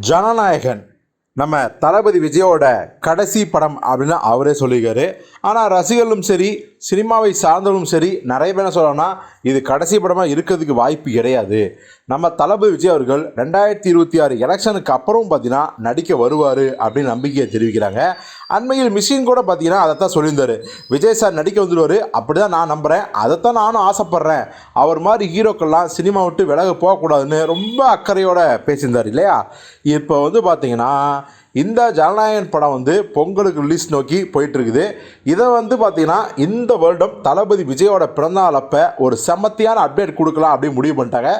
ஜனநாயகன். நம்ம தளபதி விஜயோட கடைசி படம் அப்படின்னு அவரே சொல்லியிருக்காரு. ஆனால் ரசிகர்களும் சரி சினிமாவை சார்ந்தவர்களும் சரி நிறைய பேர் என்ன சொல்லணும்னா இது கடைசி படமாக இருக்கிறதுக்கு வாய்ப்பு கிடையாது. நம்ம தளபதி விஜய் அவர்கள் ரெண்டாயிரத்தி இருபத்தி ஆறு எலெக்ஷனுக்கு அப்புறம் பார்த்தீங்கன்னா நடிக்க வருவார் அப்படின்னு நம்பிக்கையை தெரிவிக்கிறாங்க. அண்மையில் மிஷின் கூட பார்த்தீங்கன்னா அதைத்தான் சொல்லியிருந்தார். விஜய் சார் நடிக்க வந்துடுவார் அப்படி தான் நான் நம்புகிறேன் அதைத்தான் நானும் ஆசைப்பட்றேன். அவர் மாதிரி ஹீரோக்கள்லாம் சினிமா விட்டு விலக போகக்கூடாதுன்னு ரொம்ப அக்கறையோடு பேசியிருந்தார் இல்லையா? இப்போ வந்து பார்த்தீங்கன்னா இந்த ஜனநாயகன் படம் வந்து பொங்கலுக்கு ரிலீஸ் நோக்கி போயிட்டுருக்குது. இதை வந்து பார்த்திங்கன்னா இந்த வருடம் தளபதி விஜயோட பிறந்தநாள் அப்போ ஒரு செம்மத்தியான அப்டேட் கொடுக்கலாம் அப்படின்னு முடிவு பண்ணிட்டாங்க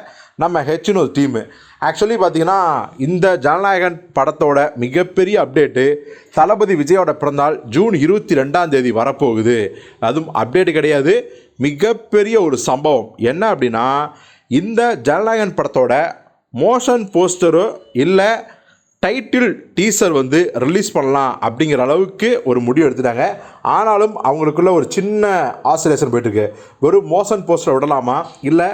நம்ம ஹெச்னு டீமு ஆக்சுவலி பார்த்தீங்கன்னா இந்த ஜனநாயகன் படத்தோட மிகப்பெரிய அப்டேட்டு தளபதி விஜயோட பிறந்தால் ஜூன் இருபத்தி ரெண்டாம் தேதி வரப்போகுது. அதுவும் அப்டேட் கிடையாது. மிகப்பெரிய ஒரு சம்பவம். என்ன அப்படின்னா இந்த ஜனநாயகன் படத்தோட மோஷன் போஸ்டரோ இல்லை டைட்டில் டீசர் வந்து ரிலீஸ் பண்ணலாம் அப்படிங்கிற அளவுக்கு ஒரு முடிவு எடுத்துட்டாங்க. ஆனாலும் அவங்களுக்குள்ள ஒரு சின்ன ஆசிலேஷன் போயிட்டுருக்கு. வெறும் மோஷன் போஸ்டர் விடலாமா? இல்லை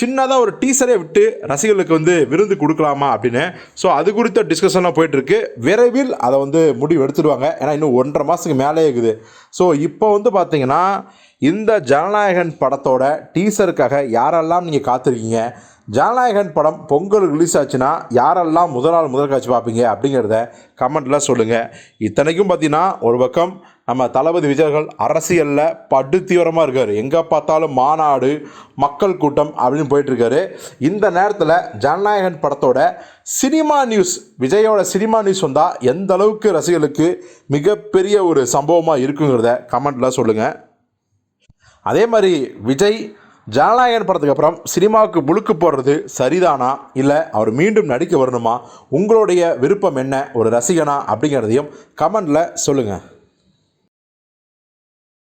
சின்னதாக ஒரு டீசரே விட்டு ரசிகர்களுக்கு வந்து விருந்து கொடுக்கலாமா அப்படின்னு? ஸோ அது குறித்த டிஸ்கஷன்லாம் போயிட்டுருக்கு. விரைவில் அதை வந்து முடிவு எடுத்துடுவாங்க. ஏன்னா இன்னும் ஒன்றரை மாதத்துக்கு மேலே இருக்குது. ஸோ இப்போ வந்து பார்த்தீங்கன்னா இந்த ஜனநாயகன் படத்தோட டீசருக்காக யாரெல்லாம் நீங்கள் காத்திருக்கீங்க? ஜனநாயகன் படம் பொங்கல் ரிலீஸ் ஆச்சுன்னா யாரெல்லாம் முதல் நாள் முதல் காட்சி பார்ப்பீங்க அப்படிங்கிறத கமெண்ட்டில் சொல்லுங்கள் இத்தனைக்கும் பார்த்தீங்கன்னா ஒரு பக்கம் நம்ம தளபதி விஜயர்கள் அரசியலில் படு தீவிரமாக இருக்கார். எங்கே பார்த்தாலும் மாநாடு மக்கள் கூட்டம் அப்படின்னு போயிட்டுருக்காரு. இந்த நேரத்தில் ஜனநாயகன் படத்தோட சினிமா நியூஸ் விஜயோட சினிமா நியூஸ் வந்தால் எந்த அளவுக்கு ரசிகர்களுக்கு மிகப்பெரிய ஒரு சம்பவமாக இருக்குங்கிறத கமெண்ட்டில் சொல்லுங்கள் அதே மாதிரி விஜய் ஜனநாயகன் படத்துக்கு அப்புறம் சினிமாவுக்கு முழுக்கு போடுறது சரிதானா? இல்லை அவர் மீண்டும் நடிக்க வரணுமா? உங்களுடைய விருப்பம் என்ன? ஒரு ரசிகனா? அப்படிங்கிறதையும் கமெண்டில் சொல்லுங்கள்